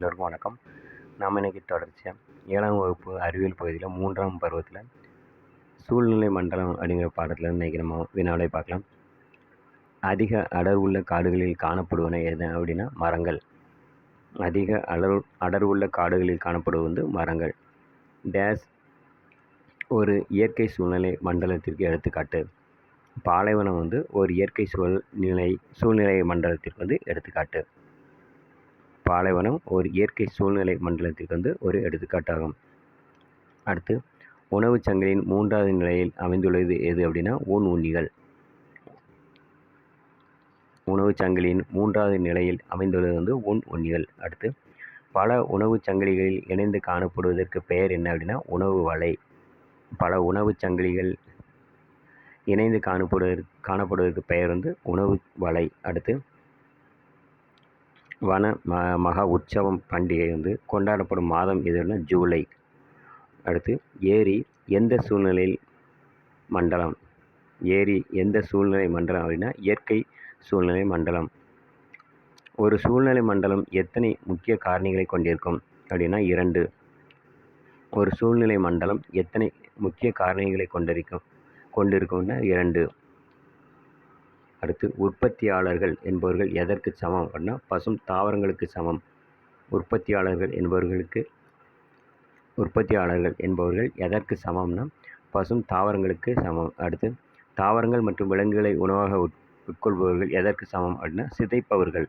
எல்லோருக்கும் வணக்கம். நாம் இன்றைக்கி தொடர்ச்சியாக ஏழாம் வகுப்பு அறிவியல் பகுதியில் மூன்றாம் பருவத்தில் சூழ்நிலை மண்டலம் அப்படிங்கிற பாடத்தில் இன்றைக்கி நம்ம வினாவிலை பார்க்கலாம். அதிக அடர் உள்ள காடுகளில் காணப்படுவன எது அப்படின்னா மரங்கள். அதிக அடர் அடர் உள்ள காடுகளில் காணப்படுவது வந்து மரங்கள். டேஸ் ஒரு இயற்கை சூழ்நிலை மண்டலத்திற்கு எடுத்துக்காட்டு. பாலைவனம் வந்து ஒரு இயற்கை சூழ்நிலை சூழ்நிலை மண்டலத்திற்கு வந்து எடுத்துக்காட்டு. பாலைவனம் ஒரு இயற்கை சூழ்நிலை மண்டலத்திற்கு வந்து ஒரு எடுத்துக்காட்டாகும். அடுத்து உணவுச் சங்கிலியின் மூன்றாவது நிலையில் அமைந்துள்ளது எது அப்படின்னா ஊன் உண்ணிகள். உணவுச் சங்கிலியின் மூன்றாவது நிலையில் அமைந்துள்ளது வந்து ஊன் உண்ணிகள். அடுத்து பல உணவுச் சங்கிலிகளில் இணைந்து காணப்படுவதற்கு பெயர் என்ன அப்படின்னா உணவு வலை. பல உணவுச் சங்கிலிகள் இணைந்து காணப்படுவதற்கு காணப்படுவதற்கு பெயர் வந்து உணவு வலை. அடுத்து வன ம மகா உற்சவம் பண்டிகை வந்து கொண்டாடப்படும் மாதம் எதுன்னா ஜூலை. அடுத்து ஏரி எந்த சூழ்நிலையில் மண்டலம்? ஏரி எந்த சூழ்நிலை மண்டலம் அப்படின்னா இயற்கை சூழ்நிலை மண்டலம். ஒரு சூழ்நிலை மண்டலம் எத்தனை முக்கிய காரணிகளை கொண்டிருக்கும் அப்படின்னா இரண்டு. ஒரு சூழ்நிலை மண்டலம் எத்தனை முக்கிய காரணிகளை கொண்டிருக்கும் கொண்டிருக்கும்னா இரண்டு. அடுத்து உற்பத்தியாளர்கள் என்பவர்கள் எதற்கு சமம் அப்படின்னா பசும் தாவரங்களுக்கு சமம். உற்பத்தியாளர்கள் என்பவர்களுக்கு உற்பத்தியாளர்கள் என்பவர்கள் எதற்கு சமம்னா பசும் தாவரங்களுக்கு சமம். அடுத்து தாவரங்கள் மற்றும் விலங்குகளை உணவாக உட் உட்கொள்பவர்கள் எதற்கு சமம் அப்படின்னா சிதைப்பவர்கள்.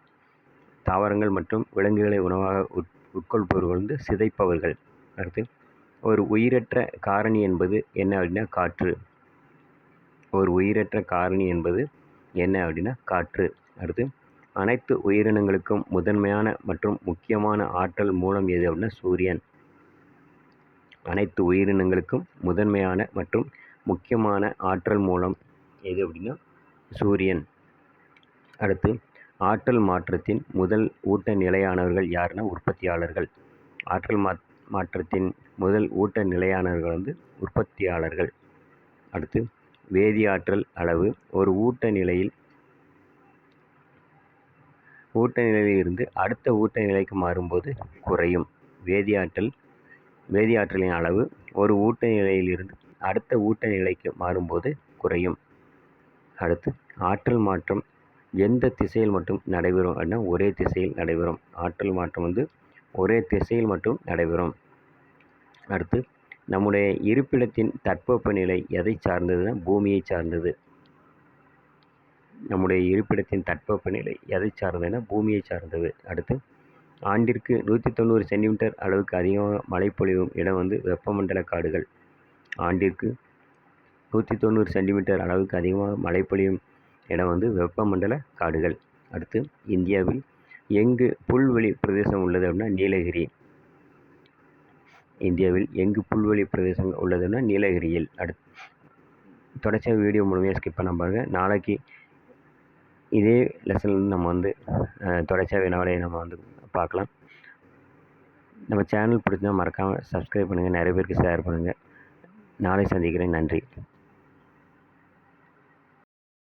தாவரங்கள் மற்றும் விலங்குகளை உணவாக உட் உட்கொள்பவர்கள் வந்து சிதைப்பவர்கள். அடுத்து ஒரு உயிரற்ற காரணி என்பது என்ன அப்படின்னா காற்று. ஒரு உயிரற்ற காரணி என்பது என்ன அப்படின்னா காற்று. அடுத்து அனைத்து உயிரினங்களுக்கும் முதன்மையான மற்றும் முக்கியமான ஆற்றல் மூலம் எது அப்படின்னா சூரியன். அனைத்து உயிரினங்களுக்கும் முதன்மையான மற்றும் முக்கியமான ஆற்றல் மூலம் எது அப்படின்னா சூரியன். அடுத்து ஆற்றல் மாற்றத்தின் முதல் ஊட்ட நிலையானவர்கள் யாருன்னா உற்பத்தியாளர்கள். ஆற்றல் மா மாற்றத்தின் முதல் ஊட்ட நிலையானவர்கள் வந்து உற்பத்தியாளர்கள். அடுத்து வேதியாற்றல் அளவு ஒரு ஊட்ட நிலையில் ஊட்ட நிலையில் இருந்து அடுத்த ஊட்ட நிலைக்கு மாறும்போது குறையும். வேதியாற்றல் வேதியாற்றலின் அளவு ஒரு ஊட்ட நிலையிலிருந்து அடுத்த ஊட்ட நிலைக்கு மாறும்போது குறையும். அடுத்து ஆற்றல் மாற்றம் எந்த திசையில் மட்டும் நடைபெறும் அப்படின்னா ஒரே திசையில் நடைபெறும். ஆற்றல் மாற்றம் வந்து ஒரே திசையில் மட்டும் நடைபெறும். அடுத்து நம்முடைய இருப்பிடத்தின் தட்பவெப்பநிலை எதை சார்ந்ததுன்னா பூமியை சார்ந்தது. நம்முடைய இருப்பிடத்தின் தட்பவெப்பநிலை எதை சார்ந்ததுன்னா பூமியை சார்ந்தது. அடுத்து ஆண்டிற்கு நூற்றி தொண்ணூறு சென்டிமீட்டர் அளவுக்கு அதிகமாக மழை பொழியும் இடம் வந்து வெப்பமண்டல காடுகள். ஆண்டிற்கு நூற்றி தொண்ணூறு சென்டிமீட்டர் அளவுக்கு அதிகமாக மழை பொழியும் இடம் வந்து வெப்பமண்டல காடுகள். அடுத்து இந்தியாவில் எங்கு புல்வெளி பிரதேசம் உள்ளது அப்படின்னா நீலகிரி. இந்தியாவில் எங்கு புல்வெளி பிரதேசங்கள் உள்ளதுன்னா நீலகிரியில். அடுத்து தொடர்ச்சியாக வீடியோ மூலமாக ஸ்கிப் பண்ண பாருங்கள் நாளைக்கு இதே லெசன் நம்ம வந்து தொடர்ச்சியாக வினாவலையை நம்ம வந்து பார்க்கலாம். நம்ம சேனல் பிடிச்சா மறக்காமல் சப்ஸ்கிரைப் பண்ணுங்கள் நிறைய பேருக்கு ஷேர் பண்ணுங்கள் நாளை சந்திக்கிறேன். நன்றி.